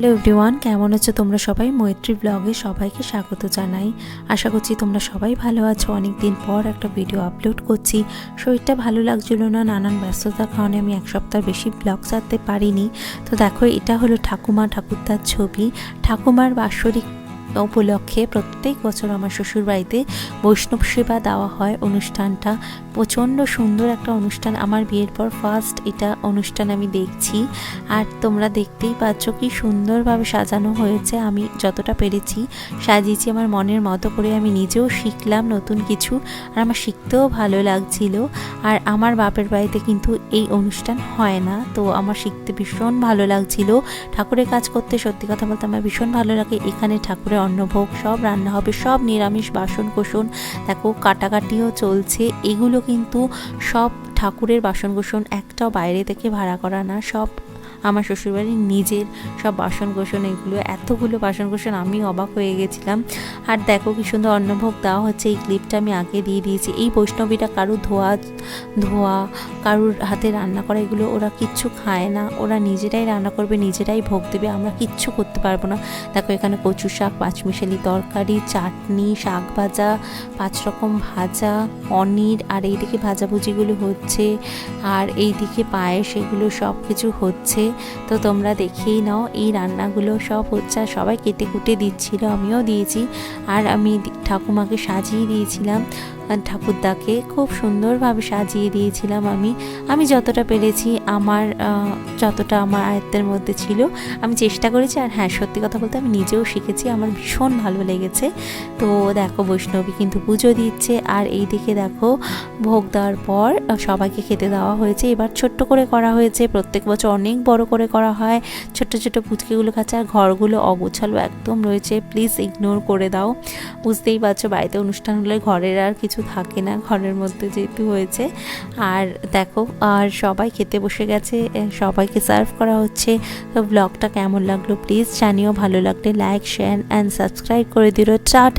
Hello everyone কেমন আছো তোমরা সবাই? মৈত্রী ব্লগে সবাইকে স্বাগত জানাই। আশা করছি তোমরা সবাই ভালো আছো। অনেক দিন পর একটা ভিডিও আপলোড করছি। শরীরটা ভালো লাগছিল না, নানান ব্যস্ততার কারণে আমি এক সপ্তাহ বেশি ব্লগ ছাড়তে পারিনি। তো দেখো, এটা হলো ঠাকুমা ঠাকুরদার ছবি। ঠাকুমার বাৎসরিক উপলক্ষে প্রত্যেক বছর আমার শ্বশুরবাড়িতে বৈষ্ণব সেবা দেওয়া হয় অনুষ্ঠানটা। প্রচণ্ড সুন্দর একটা অনুষ্ঠান। আমার বিয়ের পর ফার্স্ট এটা অনুষ্ঠান আমি দেখছি। আর তোমরা দেখতেই পাচ্ছ কি সুন্দরভাবে সাজানো হয়েছে। আমি যতটা পেরেছি সাজিয়েছি। আমার মনের মতো করে আমি নিজেও শিখলাম নতুন কিছু। আর আমার শিখতেও ভালো লাগছিল। আর আমার বাপের বাড়িতে কিন্তু এই অনুষ্ঠান হয় না। তো আমার শিখতে ভীষণ ভালো লাগছিল। ঠাকুরের কাজ করতে সত্যি কথা বলতে আমার ভীষণ ভালো লাগে। এখানে ঠাকুরের অন্নভোগ, সব রান্না হবে, সব নিরামিষ বাসন কোসন। দেখো, কাটাকাটিও চলছে। এগুলো কিন্তু সব ঠাকুরের বাসন কোসন একটাও বাইরে থেকে ভাড়া করা না, সব আমার শ্বশুরবাড়ির নিজের সব বাসন এগুলো এতগুলো বাসন আমি অবাক হয়ে গেছিলাম। আর দেখো কি সুন্দর অন্নভোগ দেওয়া হচ্ছে, এই ক্লিপটা আমি আগে দিয়ে দিয়েছি। এই বৈষ্ণবীটা কারও ধোয়া ধোয়া কারুর হাতে রান্না করা এগুলো ওরা কিচ্ছু খায় না। ওরা নিজেরাই রান্না করবে, নিজেরাই ভোগ দেবে। আমরা কিচ্ছু করতে পারব না। দেখো এখানে কচু শাক, পাঁচমিশালি তরকারি, চাটনি, শাক ভাজা, পাঁচ রকম ভাজা, পনির, আর এইদিকে ভাজাভুজিগুলো হচ্ছে। আর এইদিকে পায়েস, এগুলো সব কিছু হচ্ছে। তো তোমরা দেখেই নাও, এই রান্নাগুলো সব হচ্ছে। আর সবাই কেটে কুটে দিচ্ছিল, আমিও দিয়েছি। আর আমি ঠাকুমাকে সাজিয়ে দিয়েছিলাম, ঠাকুরদাকে। খুব সুন্দরভাবে সাজিয়ে দিয়েছিলাম আমি। আমি আমি যতটা পেরেছি আমার যতটা আমার আয়ত্তের মধ্যে ছিল, আমি চেষ্টা করেছি আর হ্যাঁ সত্যি কথা বলতে আমি নিজেও শিখেছি, আমার ভীষণ ভালো লেগেছে। তো দেখো বৈষ্ণবী কিন্তু পুজো দিচ্ছে আর এই দিকে দেখো ভোগ দেওয়ার পর সবাইকে খেতে দেওয়া হয়েছে। এবার ছোট্ট করে করা হয়েছে, প্রত্যেক বছর অনেক বড় করে করা হয়। ছোট্ট ছোট্ট পুচকিগুলো খাচ্ছে আর ঘরগুলো অগোছালো একদম রয়েছে, প্লিজ ইগনোর করে দাও। বুঝতেই পারছ, বাড়িতে অনুষ্ঠান হলে ঘরের আর কিছু থাকে না, ঘরের মধ্যে যেহেতু হয়েছে। আর দেখো, আর সবাই খেতে বসে গেছে। সবাইকে সার্ভ করা হচ্ছে। তো ব্লগটা কেমন লাগল? প্লিজ জানিও। ভালো লাগলে লাইক শেয়ার অ্যান্ড সাবস্ক্রাইব করে দিল টাটা।